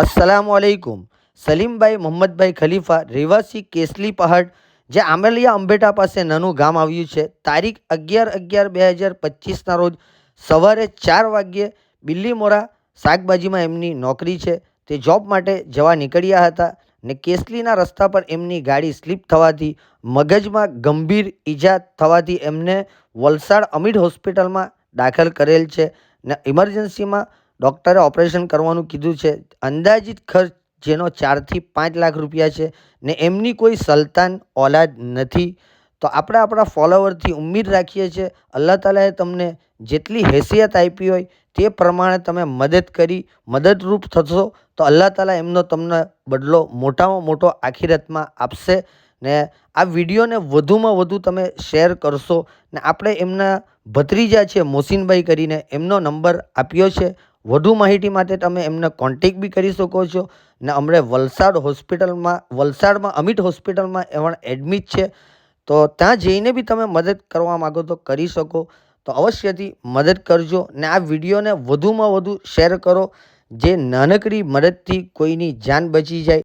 અસલામ આલૈકુમ સલીમભાઈ મોહમ્મદભાઈ ખલીફા, રહેવાસી કેસલી પહાડ, જે આંબલિયા અંબેટા પાસે નાનું ગામ આવ્યું છે. તારીખ અગિયાર અગિયાર બે હજાર પચીસના રોજ સવારે ચાર વાગ્યે બિલ્લીમોરા શાકભાજીમાં એમની નોકરી છે. તે જોબ માટે જવા નીકળ્યા હતા ને કેસલીના રસ્તા પર એમની ગાડી સ્લીપ થવાથી, મગજમાં ગંભીર ઈજા થવાથી એમને વલસાડ અમીડ હોસ્પિટલમાં દાખલ કરેલ છે ને ઇમરજન્સીમાં ડૉક્ટરે ઓપરેશન કરવાનું કીધું છે. અંદાજિત ખર્ચ જેનો ચારથી પાંચ લાખ રૂપિયા છે ને એમની કોઈ સલ્તાન ઓલાદ નથી. તો આપણે આપણા ફોલોવરથી ઉમ્મીદ રાખીએ છીએ અલ્લાહ તાલાએ તમને જેટલી હેસિયત આપી હોય તે પ્રમાણે તમે મદદ કરી, મદદરૂપ થશો તો અલ્લાહ તાલા એમનો તમને બદલો મોટામાં મોટો આખિરતમાં આપશે ને આ વિડીયોને વધુમાં વધુ તમે શેર કરશો ને આપણે એમના ભત્રીજા છે મોસીનભાઈ કરીને એમનો નંબર આપ્યો છે. વધુ માહિતી માટે તમે એમને કોન્ટેક બી કરી શકો છો. ને અમને વલસાડ હોસ્પિટલમાં, વલસાડમાં અમિત હોસ્પિટલમાં એમાં એડમિટ છે. તો ત્યાં જઈને બી તમે મદદ કરવા માગો તો કરી શકો. તો અવશ્યથી મદદ કરજો ને આ વિડીયોને વધુમાં વધુ શેર કરો. જે નાનકડી મદદથી કોઈની જાન બચી જાય.